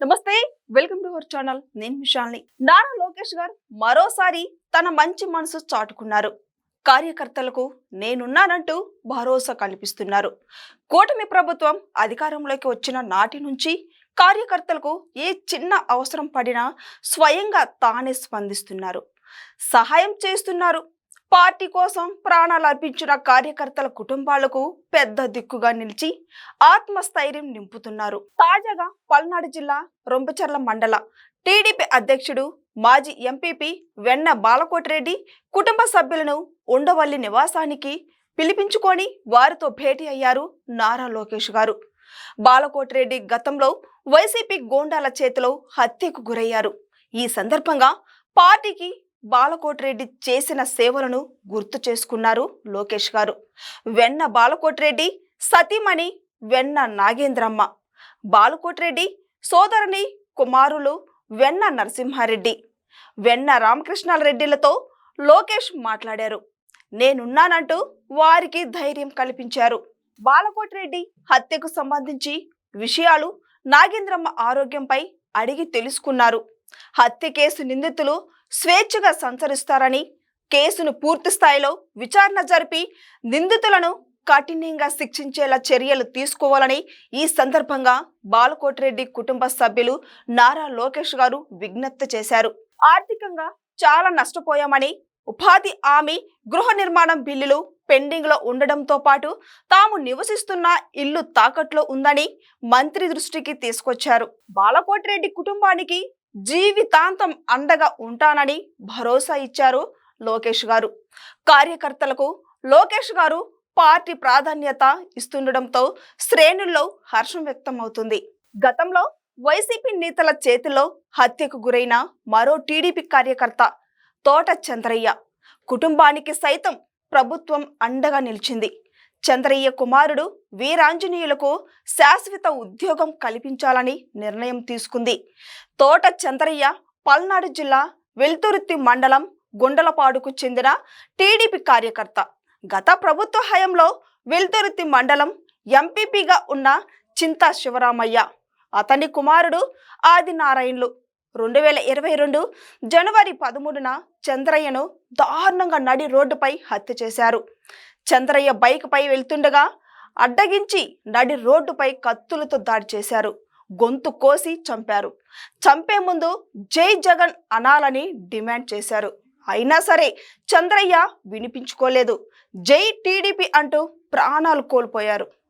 నమస్తే welcome to our channel. నేను మిషాల్ని. నారా లోకేష్ గారు మరోసారి తన మంచి మనసు చాటుకున్నారు. కార్యకర్తలకు నేనున్నానంటూ భరోసా కల్పిస్తున్నారు. కూటమి ప్రభుత్వం అధికారంలోకి వచ్చిన నాటి నుంచి కార్యకర్తలకు ఏ చిన్న అవసరం పడినా స్వయంగా తానే స్పందిస్తున్నారు. సహాయం చేస్తున్నారు. పార్టీ కోసం ప్రాణాలు అర్పించిన కార్యకర్తల కుటుంబాలకు పెద్ద దిక్కుగా నిలిచి ఆత్మస్థైర్యం నింపుతున్నారు. తాజాగా పల్నాడు జిల్లా రొంపచర్ల మండల టీడీపీ అధ్యక్షుడు మాజీ ఎంపీపీ వెన్న బాలకోటిరెడ్డి కుటుంబ సభ్యులను ఉండవల్లి నివాసానికి పిలిపించుకొని వారితో భేటీ అయ్యారు నారా లోకేష్ గారు. బాలకోటిరెడ్డి గతంలో వైసీపీ గోండాల చేతిలో హత్యకు గురయ్యారు. ఈ సందర్భంగా పార్టీకి బాలకోటిరెడ్డి చేసిన సేవలను గుర్తు చేసుకున్నారు లోకేష్ గారు. వెన్న బాలకోటిరెడ్డి సతీమణి వెన్న నాగేంద్రమ్మ. బాలకోటిరెడ్డి సోదరుని కుమారులు వెన్న నరసింహారెడ్డి. వెన్న రామకృష్ణారెడ్డిలతో లోకేష్ మాట్లాడారు. నేనున్నానంటూ వారికి ధైర్యం కల్పించారు. బాలకోటిరెడ్డి హత్యకు సంబంధించి విషయాలు నాగేంద్రమ్మ ఆరోగ్యంపై అడిగి తెలుసుకున్నారు. హత్య కేసు నిందితులు స్వేచ్ఛగా సంచరిస్తారని కేసును పూర్తి స్థాయిలో విచారణ జరిపి నిందితులను కఠినంగా శిక్షించేలా చర్యలు తీసుకోవాలని ఈ సందర్భంగా బాలకోటిరెడ్డి కుటుంబ సభ్యులు నారా లోకేష్ గారు విజ్ఞప్తి చేశారు. ఆర్థికంగా చాలా నష్టపోయామని ఉపాధి హామీ గృహ నిర్మాణం బిల్లులు పెండింగ్లో ఉండడంతో పాటు తాము నివసిస్తున్న ఇల్లు తాకట్లో ఉందని మంత్రి దృష్టికి తీసుకొచ్చారు. బాలకోటిరెడ్డి కుటుంబానికి జీవితాంతం అండగా ఉంటానని భరోసా ఇచ్చారు లోకేష్ గారు. కార్యకర్తలకు లోకేష్ గారు పార్టీ ప్రాధాన్యత ఇస్తుండడంతో శ్రేణుల్లో హర్షం వ్యక్తమవుతుంది. గతంలో వైసీపీ నేతల చేతిలో హత్యకు గురైన మరో టీడీపీ కార్యకర్త తోట చంద్రయ్య కుటుంబానికి సైతం ప్రభుత్వం అండగా నిలిచింది. చంద్రయ్య కుమారుడు వీరాంజనేయులకు శాశ్వత ఉద్యోగం కల్పించాలని నిర్ణయం తీసుకుంది. తోట చంద్రయ్య పల్నాడు జిల్లా వెల్తురుత్తి మండలం గుండలపాడుకు చెందిన టీడీపీ కార్యకర్త. గత ప్రభుత్వ హయంలో వెల్తురుత్తి మండలం ఎంపీపీగా ఉన్న చింతా శివరామయ్య. అతని కుమారుడు ఆదినారాయణులు. రెండు వేల ఇరవై రెండు జనవరి పదమూడున చంద్రయ్యను దారుణంగా నడి రోడ్డుపై హత్య చేశారు. చంద్రయ్య బైక్పై వెళ్తుండగా అడ్డగించి నడి రోడ్డుపై కత్తులతో దాడి చేశారు. గొంతు కోసి చంపారు. చంపే ముందు జై జగన్ అనాలని డిమాండ్ చేశారు. అయినా సరే చంద్రయ్య వినిపించుకోలేదు. జై టీడీపీ అంటూ ప్రాణాలు కోల్పోయారు.